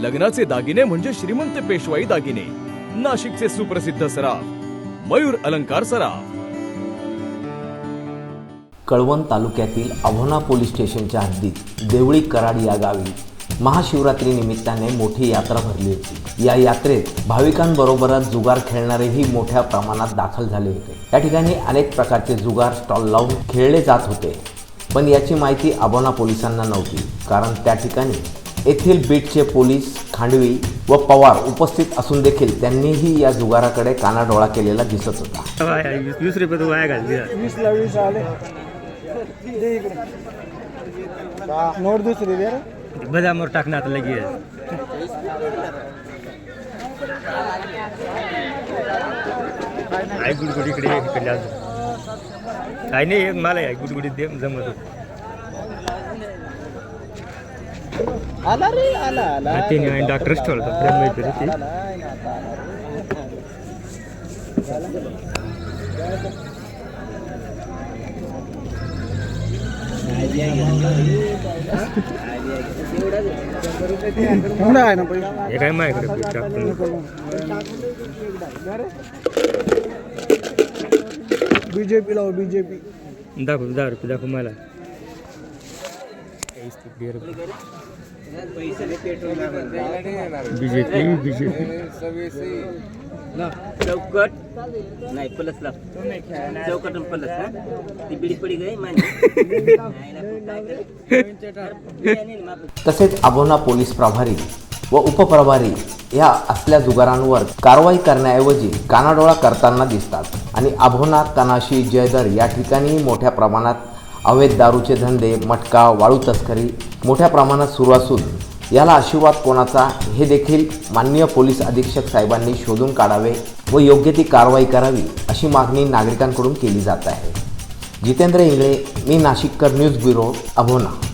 लग्नाचे दागिने म्हणजे श्रीमंत पेशवाई दागिने. नाशिकचे सुप्रसिद्ध सराफ मयूर अलंकार सराफ. कळवण तालुक्यातील अभोना पोलीस स्टेशनच्या हद्दीत देवळी कराड या गावी महाशिवरात्री निमित्ताने मोठी यात्रा भरली होती. या यात्रेत भाविकांबरोबरच जुगार खेळणारेही मोठ्या प्रमाणात दाखल झाले होते. या ठिकाणी अनेक प्रकारचे जुगार स्टॉल लावून खेळले जात होते. पण याची माहिती अभोना पोलिसांना नव्हती कारण त्या ठिकाणी येथील बीटचे पोलीस खांडवी व पवार उपस्थित असून देखील त्यांनीही या जुगाराकडे कानाडोळा केलेला दिसत होता. वाया वीस रुपये तर वाया घालली वीसला वीस आले. दे इकडे. नोट दुसरी दे रे. बदामवर टाकणं आता लगेच आई गुडगुड इकडे ये, इकडे अजून काय नाही मला आई गुडगुडी दे जमत होत. आला रे आला आला. तिने डॉक्टरच ठेवलं प्रेम मैत्री ती. एवढा आहे ना पैसे? हे काय माझ्याकडे डॉक्टर बीजेपी लाव बीजेपी. दाखव दहा रुपये दाखव मला. बीजेपी बीजेपी चौकट नाही पलसला चौकट पलस ती बिडी पडी गई तसेच अभोना पोलीस प्रभारी व उपप्रभारी या असल्या जुगारांवर कारवाई करण्याऐवजी कानाडोळा करताना दिसतात. आणि अभोना कनाशी जयदर या ठिकाणी मोठ्या प्रमाणात अवैध दारूचे धंदे मटका वाळू तस्करी मोठ्या प्रमाणात सुरू असून याला आशीर्वाद कोणाचा हे देखील माननीय पोलीस अधीक्षक साहेबांनी शोधून काढावे व योग्य ती कारवाई करावी अशी मागणी नागरिकांकडून केली जात आहे. जितेंद्र इंगळे मी नाशिककर न्यूज ब्युरो अभोना.